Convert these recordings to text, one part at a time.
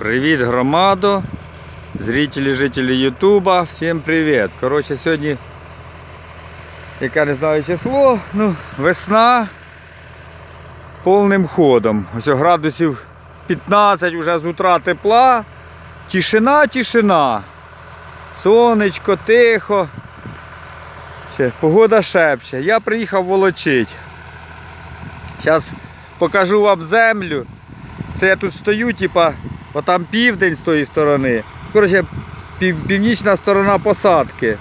Привіт, громадо, зрителі, жителі Ютуба, всім привіт. Коротше, сьогодні, яке не знаю число, ну, весна повним ходом. Ось градусів 15 вже з утра тепла. Тишина, тишина. Сонечко, тихо. Ще Погода шепче. Я приїхав волочить. Зараз покажу вам землю. Це я тут стою, типа, отам південь з тої сторони. Коротше, пів, північна сторона посадки.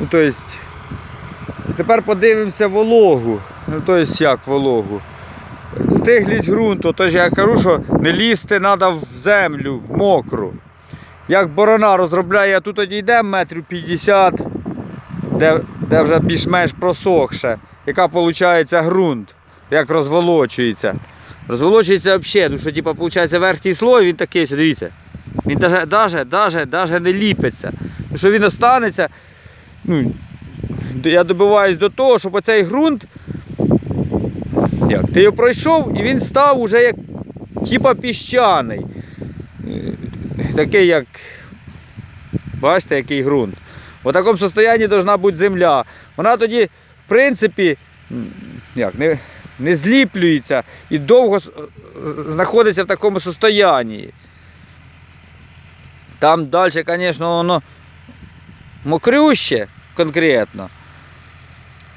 Ну, то есть, тепер подивимося вологу. Ну, то есть, як вологу. Стиглість ґрунту, тож я кажу, що не лізти треба в землю, в мокру. Як борона розробляє, тут одійдемо метрів 50, де, де вже більш-менш просохше, яка виходить ґрунт, як розволочується. Розволочується взагалі, тому що типу, виходить, верхній слой, він такий, дивіться. Він даже, даже, даже, даже не ліпиться. Тому що він останеться. Ну, я добиваюсь до того, щоб оцей ґрунт, як, ти його пройшов і він став уже як типа піщаний. Такий як. Бачите, який ґрунт. В такому стані повинна бути земля. Вона тоді, в принципі, як, не, не зліплюється і довго знаходиться в такому стані. Там далі, звісно, воно мокрюще конкретно.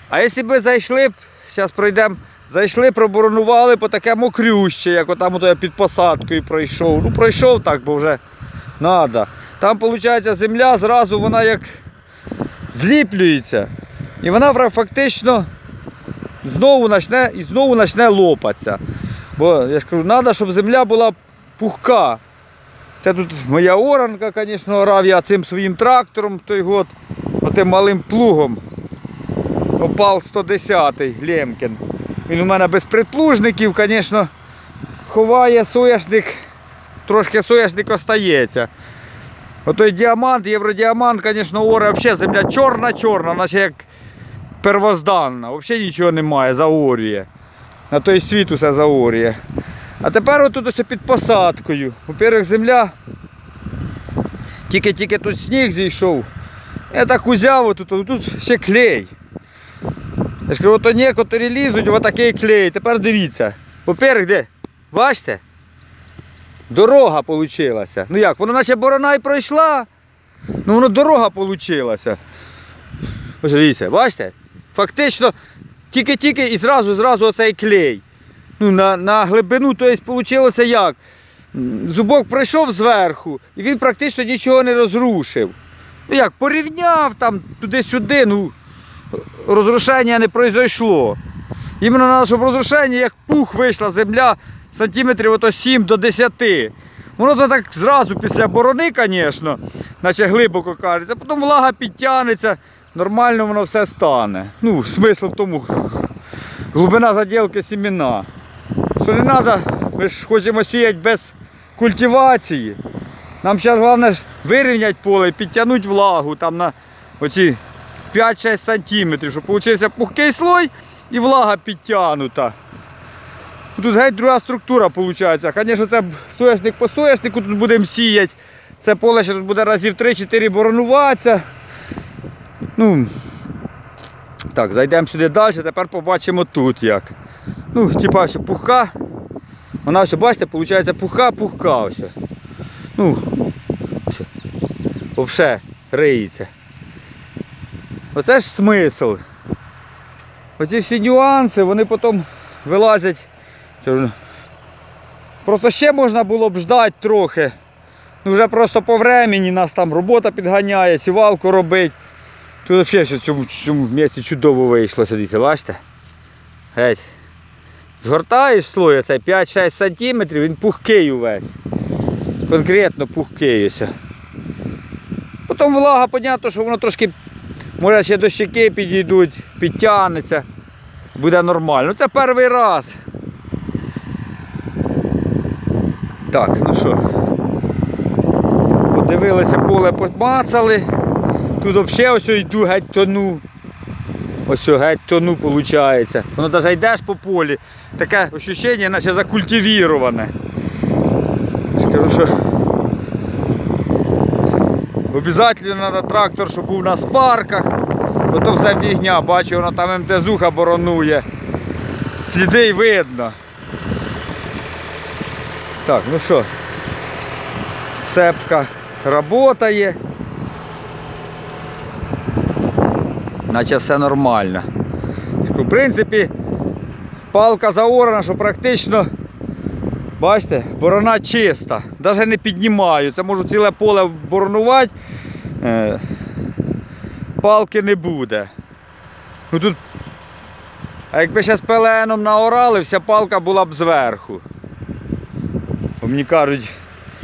А якщо б зайшли зараз пройдемо, зайшли, проборонували по таке мокрюще, як отам ото я під посадкою пройшов. Ну, пройшов так, бо вже треба. Там, виходить, земля зразу вона як зліплюється. І вона фактично знову почне і знову почне лопатися. Бо я ж кажу, треба, щоб земля була пухка. Це тут моя оранка, звісно, орав я цим своїм трактором той год, отим малим плугом. Опал 110-й Лемкін. Він у мене без предплужників, звісно, ховає соняшник, трошки соняшник остається. Отой діамант, євродіамант, звісно, оре, взагалі земля чорна-чорна, наче як первозданна. Взагалі нічого немає, заорює. На той світ усе заорює. А тепер отут ось під посадкою. Во-первых, земля. Тільки-тільки тут сніг зійшов. Я так узяв отут, тут ще клей. Я ж кажу, ото некоторі лізуть отакий клей. Тепер дивіться. Во-первых, де? Бачите? Дорога получилася. Ну як, воно наче борона і пройшла. Ну воно дорога получилася. Ось дивіться, бачите? Фактично тільки-тільки і зразу зразу оцей клей. Ну, на, на глибину, то есть, вийшло як? Зубок пройшов зверху і він практично нічого не розрушив. Ну як, порівняв там туди-сюди, ну розрушення не пройшло. Іменно треба, щоб розрушення, як пух вийшла земля сантиметрів ото 7 до 10. Воно то так зразу після борони, звісно, наче глибоко кажеться, потім влага підтягнеться, нормально воно все стане. Ну, смисл в тому, глибина заділки сімена. Що не треба, ми ж хочемо сіяти без культивації. Нам зараз головне вирівняти поле, підтягнути влагу там на оці 5-6 сантиметрів, щоб вийшов пухкий слой і влага підтягнута. Тут геть друга структура виходить. Звісно, це соняшник по соняшнику тут будемо сіяти. Це поле ще тут буде разів 3-4 боронуватися. Ну, так, зайдемо сюди далі, тепер побачимо тут як. Ну, типа ось пухка. Вона ось, бачите, виходить пухка, пухка ось. Ну. Вовше риється. Оце ж смисл. Оці всі нюанси, вони потім вилазять. Просто ще можна було б ждати трохи. Ну вже просто по времені нас там робота підганяє, сівалку робить. Тут взагалі в цьому, цьому місці чудово вийшло, сидіться, бачите? Геть. Згортаєш слой оцей 5-6 сантиметрів, він пухкий увесь. Конкретно пухкий ось. Потім влага, понятно, що воно трошки, може ще до щеки підійдуть, підтягнеться. Буде нормально. Це перший раз. Так, ну що. Подивилися, поле помацали. Тут взагалі ось йду геть тону. Ось геть тону виходить. Воно навіть йдеш по полі, таке відчуття, наче закультивіроване. Скажу, що Обязательно треба трактор, щоб був на спарках. Бо то все фігня, бачу, воно там МТЗуха боронує. Сліди й видно. Так, ну що, цепка працює. Наче все нормально. В принципі, палка заорана, що практично, бачите, борона чиста. Навіть не піднімаю. Це можу ціле поле боронувати. Е, палки не буде. Ну тут, а якби зараз пеленом наорали, вся палка була б зверху. Бо мені кажуть,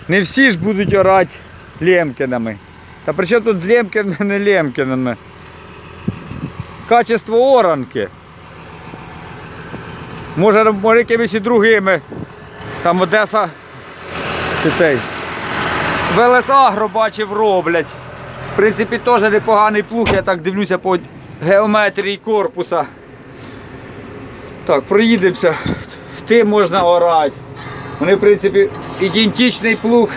не всі ж будуть орати лемкінами. Та при чому тут лемкіни, не лемкінами? Качество оранки. Може, може якимись і другими. Там Одеса чи цей. Велесагро бачив роблять. В принципі, теж непоганий плуг, я так дивлюся по геометрії корпуса. Так, проїдемося. Тим можна орати. Вони, в принципі, ідентичний плуг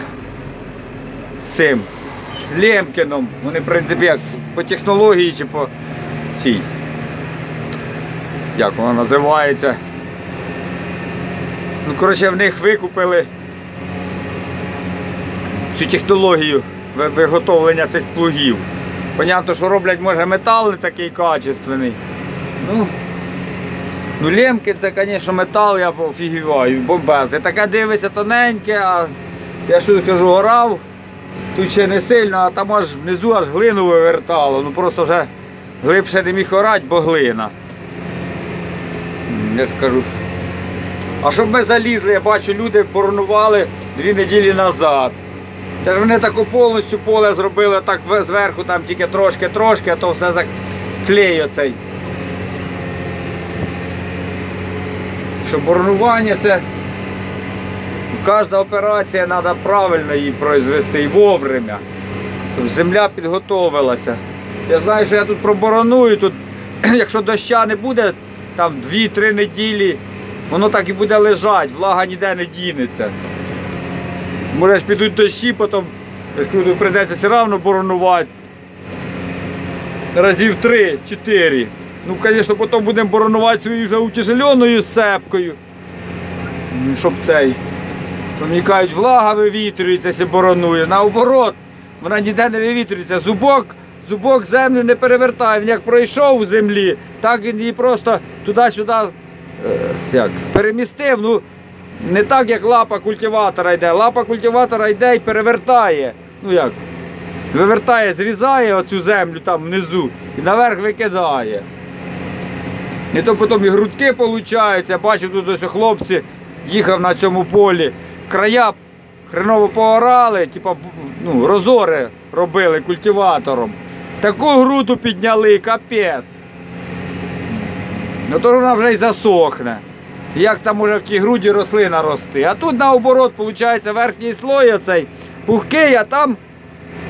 з цим. Лемкіном. Вони, в принципі, як по технології чи по цій. Як вона називається? Ну, коротше, в них викупили цю технологію виготовлення цих плугів. Понятно, що роблять, може, метал не такий качественний. Ну, ну лемки це, звісно, метал, я офігіваю, бомбезний. Таке дивиться тоненьке, а я ж тут кажу, орав, тут ще не сильно, а там аж внизу аж глину вивертало. Ну просто вже глибше не міг орати, бо глина. Я ж кажу. А щоб ми залізли, я бачу, люди боронували дві неділі назад. Це ж вони таку повністю поле зробили так зверху, там тільки трошки-трошки, а то все заклею оцей. Що боронування це кожна операція треба правильно її произвести і вовремя. Земля підготовилася. Я знаю, що я тут пробороную, тут, якщо доща не буде, там 2-3 неділі, воно так і буде лежати, влага ніде не дінеться. Може підуть дощі, потім прийдеться все одно боронувати. Разів 3-4. Ну, звісно, потім будемо боронувати своєю вже утяжеленою сцепкою. Ну, Щоб цей. Кажуть, влага вивітрюється, якщо боронує. Наоборот, вона ніде не вивітрюється. Зубок, зубок землю не перевертає. Він як пройшов в землі, так він її просто туди-сюди е, перемістив. Ну, не так, як лапа культиватора йде. Лапа культиватора йде і перевертає. Ну як? Вивертає, зрізає оцю землю там внизу і наверх викидає. І то потім і грудки получаються. Бачу, тут ось хлопці їхав на цьому полі. Края хреново поорали, типа, ну, розори робили культиватором. Таку груду підняли, капець. Ну то вона вже й засохне. Як там може в тій груді рослина рости. А тут наоборот, виходить, верхній слой оцей пухкий, а там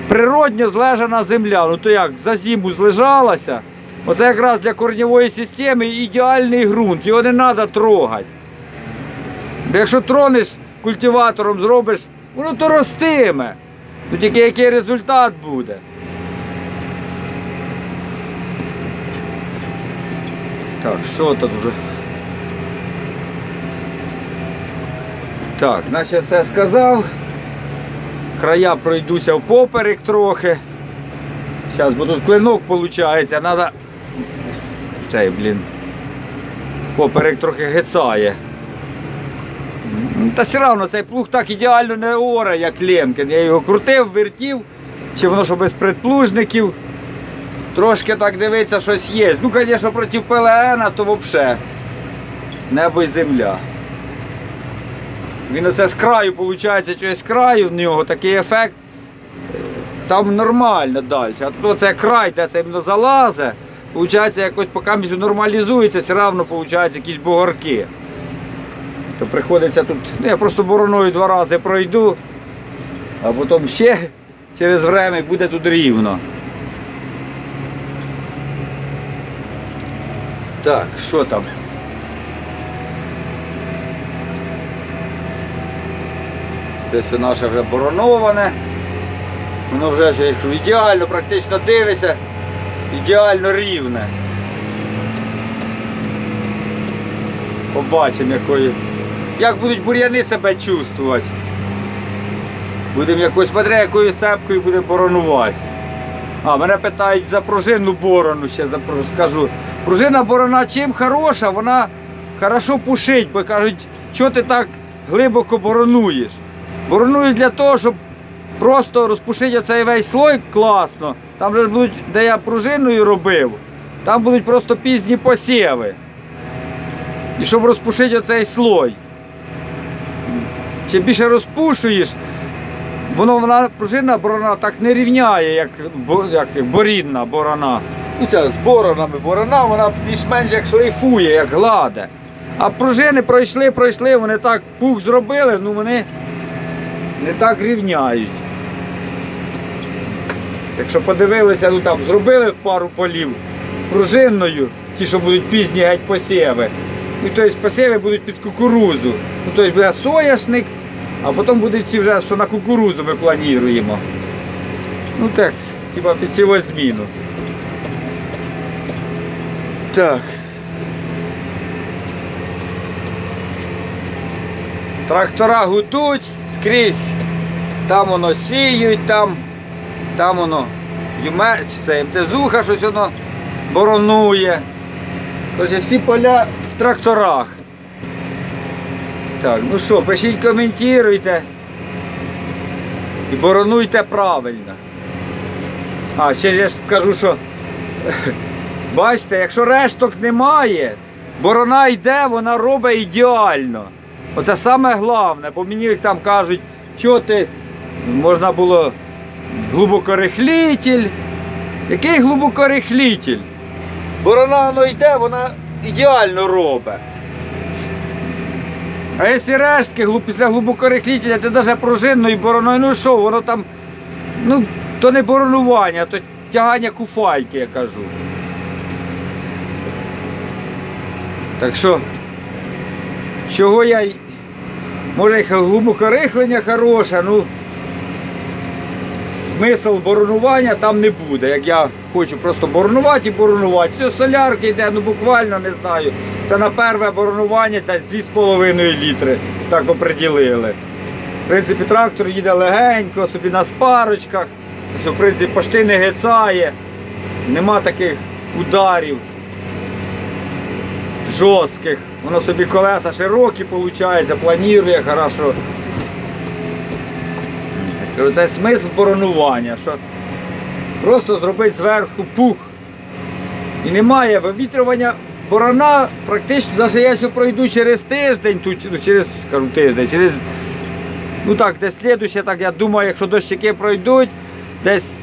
природньо злежана земля. Ну то як, за зиму злежалася. Оце якраз для корньової системи ідеальний ґрунт, його не треба трогати. Якщо тронеш культиватором, зробиш, воно то ростиме. Ну тільки який результат буде. Так, що тут вже? Так, наче все сказав. Края пройдуся впоперек трохи. Зараз, бо тут клинок виходить, треба. Цей, блін. Поперек трохи гецає. Та все одно цей плуг так ідеально не оре, як Лемкін. Я його крутив, вертів, чи воно що без предплужників. Трошки так дивиться, щось є. Ну, звісно, проти ПЛН, то взагалі. Небо і земля. Він оце з краю, виходить, через краю в нього такий ефект. Там нормально далі. А тут оце край, де це залазить, виходить, якось поки він нормалізується, все одно виходить якісь бугорки. То приходиться тут. Ну, я просто бороною два рази пройду, а потім ще через время буде тут рівно. Так, що там? Це все наше вже бороноване. Воно вже ідеально, практично дивиться, ідеально рівне. Побачимо, якої. Як будуть бур'яни себе чувствувати. Будемо якось смотря, якою сепкою будемо боронувати. А, мене питають за пружинну борону, ще скажу. Пружина борона чим хороша, вона хорошо пушить, бо кажуть, що ти так глибоко боронуєш. Боронуєш для того, щоб просто розпушити оцей весь слой класно. Там же будуть, де я пружиною робив, там будуть просто пізні посіви. І щоб розпушити оцей слой. Чим більше розпушуєш, воно вона пружинна борона так не рівняє, як, як борідна борона. Ну, ця з боронами борона, вона більш-менш як шлейфує, як гладе. А пружини пройшли, пройшли, вони так пух зробили, ну вони не так рівняють. Якщо подивилися, ну там зробили пару полів пружинною, ті, що будуть пізні геть посіви. Ну, тобто посіви будуть під кукурузу. Ну, тобто буде соняшник, а потім будуть ці вже, що на кукурузу ми плануємо. Ну так, хіба під сівозміну. Так. Трактора гудуть скрізь. Там воно сіють, там, там воно юме, це МТЗуха щось воно боронує. Тобто всі поля в тракторах. Так, ну що, пишіть, коментуйте. І боронуйте правильно. А, ще я скажу, що бачите, якщо решток немає, борона йде, вона робить ідеально. Оце саме головне, бо мені там кажуть, що ти можна було глибокорихлітель. Який глибокорихлітель? Борона воно йде, вона ідеально робить. А якщо рештки після глибокорихлітеля, ти навіть пружинною бороною, ну що, воно там, ну, то не боронування, то тягання куфайки, я кажу. Так що, чого я. Може і глибокорихлення хороше, ну смисл боронування там не буде. Як я хочу просто боронувати і боронувати. Все, солярки йде, ну буквально не знаю. Це на перше боронування десь 2,5 літри. Так оприділили. В принципі, трактор їде легенько, собі на спарочках. Що, в принципі, почти не гецає. Нема таких ударів жорстких. Воно собі колеса широкі, виходить, планує хорошо. Кажу, Це смисл боронування, що просто зробити зверху пух. І немає вивітрювання борона практично, навіть я пройду через тиждень, тут, ну, через скажу, тиждень, через ну так, десь слідуще, так я думаю, якщо дощики пройдуть, десь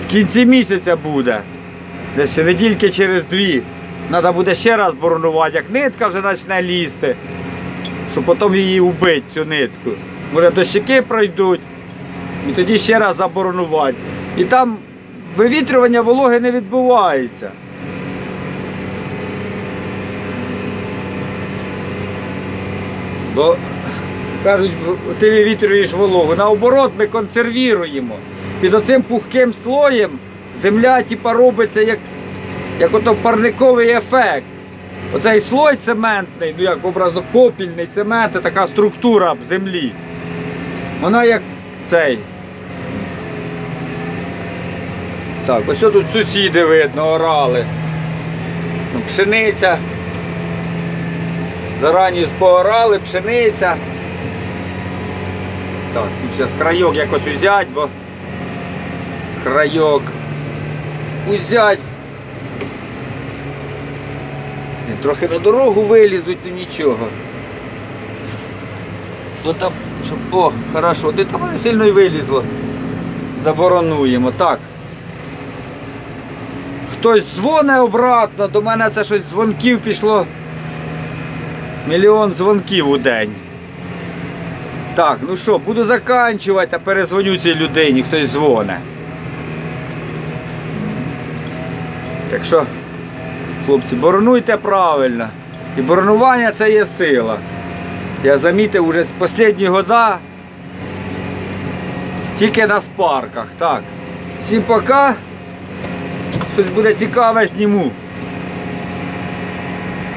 в кінці місяця буде. Десь недільки через дві. Треба буде ще раз боронувати, як нитка вже почне лізти, щоб потім її вбити, цю нитку. Може дощики пройдуть, і тоді ще раз заборонувати. І там вивітрювання вологи не відбувається. Бо кажуть, ти вивітрюєш вологу. Наоборот, ми консервіруємо. Під оцим пухким слоєм земля типа, робиться як, як ото парниковий ефект. Оцей слой цементний, ну як образно попільний цемент, така структура землі. Вона як цей. Так, ось тут сусіди видно, орали. Ну, Пшениця. Зарані поорали, пшениця. Так, тут зараз крайок якось узять, бо крайок узять. Трохи на дорогу вилізуть, ну нічого. Ну там, щоб, о, хорошо, де там сильно й вилізло. Заборонуємо. Так. Хтось дзвоне обратно, до мене це щось дзвонків пішло. Мільйон дзвонків у день. Так, ну що, буду заканчувати, а перезвоню цій людині, хтось дзвоне. Так що, хлопці, боронуйте правильно. І боронування це є сила. Я замітив вже останні года Тільки на спарках. Так. Всім пока. Щось буде цікаве зніму.